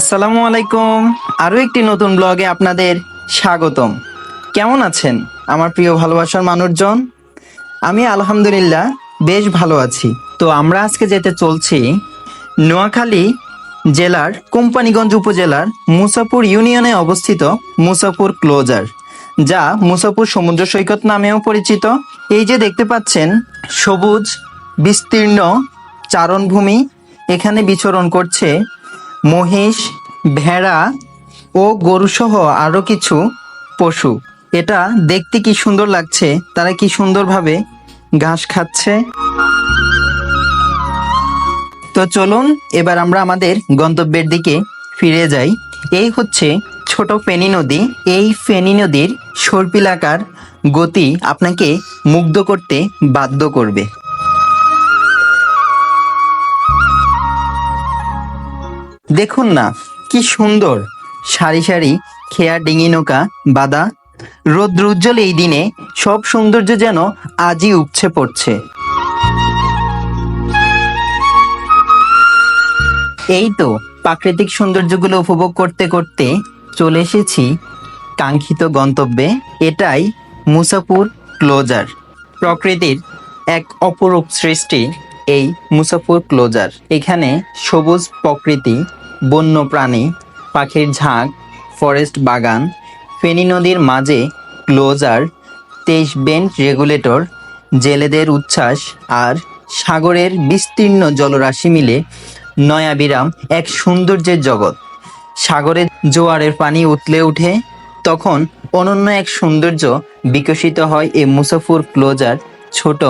আসসালামু আলাইকুম। আরও একটি নতুন ব্লগে আপনাদের স্বাগতম। কেমন আছেন আমার প্রিয় ভালোবাসার মানুষজন? আমি আলহামদুলিল্লাহ বেশ ভালো আছি। তো আমরা আজকে যেতে চলছি নোয়াখালী জেলার কোম্পানিগঞ্জ উপজেলার মুসাপুর ইউনিয়নে অবস্থিত মুসাপুর ক্লোজার, যা মুসাপুর সমুদ্র সৈকত নামেও পরিচিত। এই যে দেখতে পাচ্ছেন, সবুজ, বিস্তীর্ণ চারণভূমি এখানে বিচরণ করছে মহিষ, ভেড়া ও গরুসহ আরও কিছু পশু। এটা দেখতে কি সুন্দর লাগছে, তারা কি সুন্দরভাবে ঘাস খাচ্ছে? তো চলুন, এবার আমরা আমাদের গন্তব্যের দিকে ফিরে যাই। এই হচ্ছে ছোট ফেনী নদী। এই ফেনী নদীর সর্পিলাকার গতি আপনাকে মুগ্ধ করতে বাধ্য করবে। দেখুন না, কি সুন্দর। সারি সারি খেয়া ডিঙি নৌকা, বাদা। রৌদ্রোজ্জ্বল এই দিনে, সব সৌন্দর্য যেন আজই উপছে পড়ছে। এই তো প্রাকৃতিক সৌন্দর্যগুলো উপভোগ করতে করতে চলে এসেছি কাঙ্ক্ষিত গন্তব্যে। এটাই মুসাপুর ক্লোজার। প্রকৃতির এক অপরূপ সৃষ্টি এই মুসাফুর ক্লোজার। এখানে সবুজ প্রকৃতি বন্য প্রাণী পাখির ঝাঁক, ফরেস্ট বাগান, ফেনী নদীর মাঝে ক্লোজার, তেইশ বেঞ্চ রেগুলেটর, জেলেদের উচ্ছ্বাস আর সাগরের বিস্তীর্ণ জলরাশি মিলে নয়াবিরাম এক সৌন্দর্যের জগৎ। সাগরের জোয়ারের পানি উতলে উঠে তখন অনন্য এক সৌন্দর্য বিকশিত হয় এই মুসাফুর ক্লোজার ছোট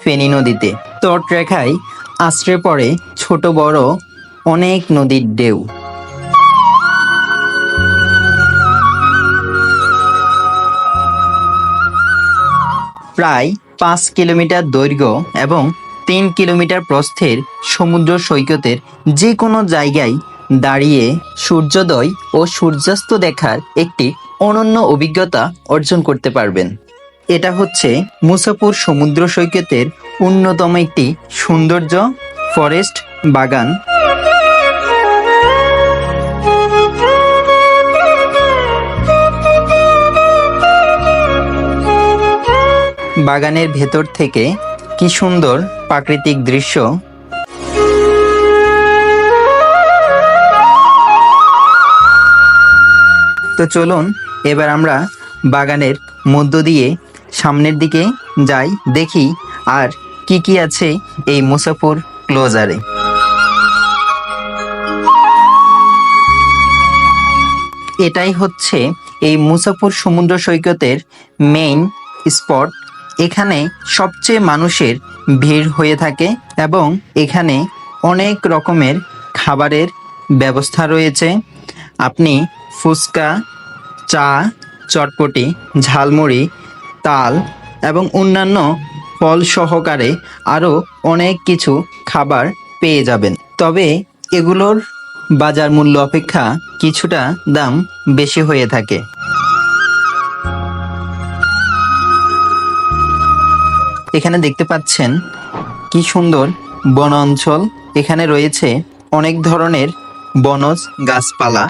ফেনী নদীতে। তটরেখায় আশ্রে পড়ে ছোট বড় অনেক নদীর ঢেউ। প্রায় পাঁচ কিলোমিটার দৈর্ঘ্য এবং তিন কিলোমিটার প্রস্থের সমুদ্র সৈকতের যে কোনো জায়গায় দাঁড়িয়ে সূর্যোদয় ও সূর্যাস্ত দেখার একটি অনন্য অভিজ্ঞতা অর্জন করতে পারবেন। এটা হচ্ছে মুসাপুর সমুদ্র সৈকতের অন্যতম একটি সৌন্দর্য ফরেস্ট বাগান। বাগানের ভেতর থেকে কি সুন্দর প্রাকৃতিক দৃশ্য। তো চলুন, এবার আমরা বাগানের মধ্য দিয়ে সামনের দিকে যাই, দেখি আর কি কি আছে এই মুসাফুর ক্লোজারে। এটাই হচ্ছে এই মুসাফুর সমুদ্র সৈকতের মেইন স্পট এখানে সবচেয়ে মানুষের ভিড় হয়ে থাকে এবং এখানে অনেক রকমের খাবারের ব্যবস্থা রয়েছে। আপনি ফুচকা, চা, চটপটি, ঝালমুড়ি, তাল এবং অন্যান্য ফল সহকারে আরও অনেক কিছু খাবার পেয়ে যাবেন। তবে এগুলোর বাজার মূল্য অপেক্ষা কিছুটা দাম বেশি হয়ে থাকে। এখানে দেখতে পাচ্ছেন কি সুন্দর বন অঞ্চল এখানে রয়েছে অনেক ধরনের বনজ গাছপালা।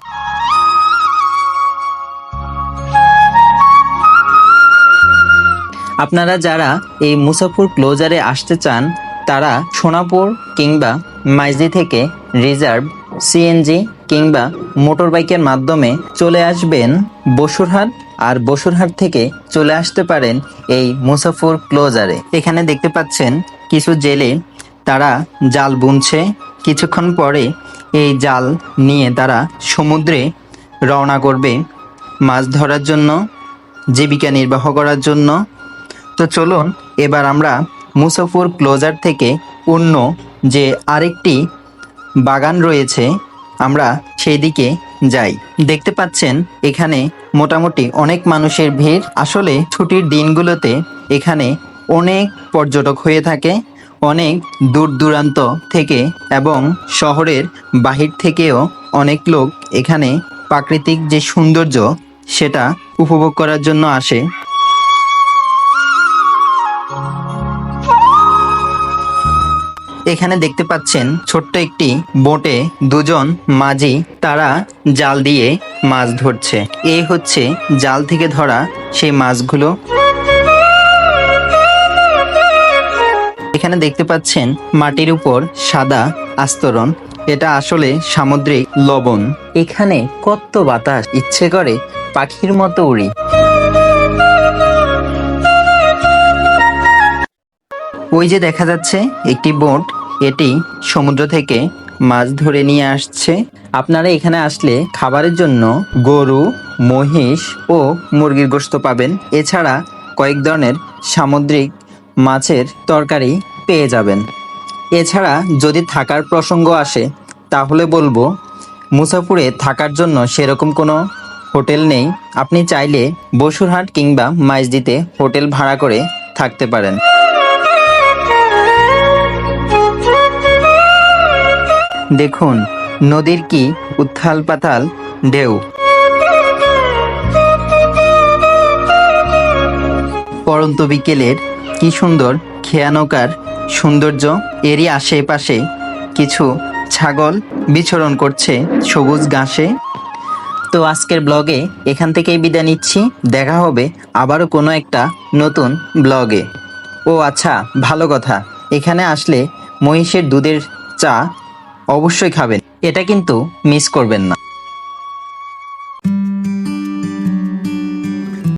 আপনারা যারা এই মুসাফুর ক্লোজারে আসতে চান, তারা সোনাপুর কিংবা মাইজি থেকে রিজার্ভ, সিএনজি কিংবা মোটর বাইকের মাধ্যমে চলে আসবেন বসুরহাট আর বসুরহাট থেকে চলে আসতে পারেন এই মুসাফুর ক্লোজারে। এখানে দেখতে পাচ্ছেন কিছু জেলে তারা জাল বুনছে। কিছুক্ষণ পরে এই জাল নিয়ে তারা সমুদ্রে রওনা করবে মাছ ধরার জন্য, জীবিকা নির্বাহ করার জন্য। তো চলুন, এবার আমরা মুসাফুর ক্লোজার থেকে অন্য যে আরেকটি বাগান রয়েছে, আমরা সেই দিকে যাই, দেখতে পাচ্ছেন, এখানে মোটামুটি অনেক মানুষের ভিড়। আসলে ছুটির দিনগুলোতে এখানে অনেক পর্যটক হয়ে থাকে, অনেক দূর দূরান্ত থেকে এবং শহরের বাহির থেকেও অনেক লোক এখানে প্রাকৃতিক যে সৌন্দর্য, সেটা উপভোগ করার জন্য আসে। এখানে দেখতে পাচ্ছেন ছোট্ট একটি বোটে দুজন মাঝি তারা জাল দিয়ে মাছ ধরছে। এই হচ্ছে জাল থেকে ধরা সেই মাছগুলো। এখানে দেখতে পাচ্ছেন মাটির উপর সাদা আস্তরণ। এটা আসলে সামুদ্রিক লবণ। এখানে কত বাতাস, ইচ্ছে করে পাখির মতো উড়ি। ওই যে দেখা যাচ্ছে একটি বোট এটি সমুদ্র থেকে মাছ ধরে নিয়ে আসছে। আপনারা এখানে আসলে খাবারের জন্য গরু, মহিষ ও মুরগির গোশত পাবেন। এছাড়া কয়েক ধরনের সামুদ্রিক মাছের তরকারি পেয়ে যাবেন। এছাড়া যদি থাকার প্রসঙ্গ আসে, তাহলে বলব, মুসাফুরে থাকার জন্য সেরকম কোনো হোটেল নেই। আপনি চাইলে বসুরহাট কিংবা মাইজদিতে হোটেল ভাড়া করে থাকতে পারেন। দেখুন, নদীর কি উত্থাল পাতাল ঢেউ। পরন্ত বিকেলের কি সুন্দর খেয়া নৌকার সৌন্দর্য, এরই আশেপাশে কিছু ছাগল বিচরণ করছে সবুজ ঘাসে। তো আজকের ব্লগে এখান থেকেই বিদায় নিচ্ছি। দেখা হবে আবারও কোনো একটা নতুন ব্লগে। ও আচ্ছা ভালো কথা। এখানে আসলে মহিষের দুধের চা অবশ্যই খাবেন। এটা কিন্তু মিস করবেন না।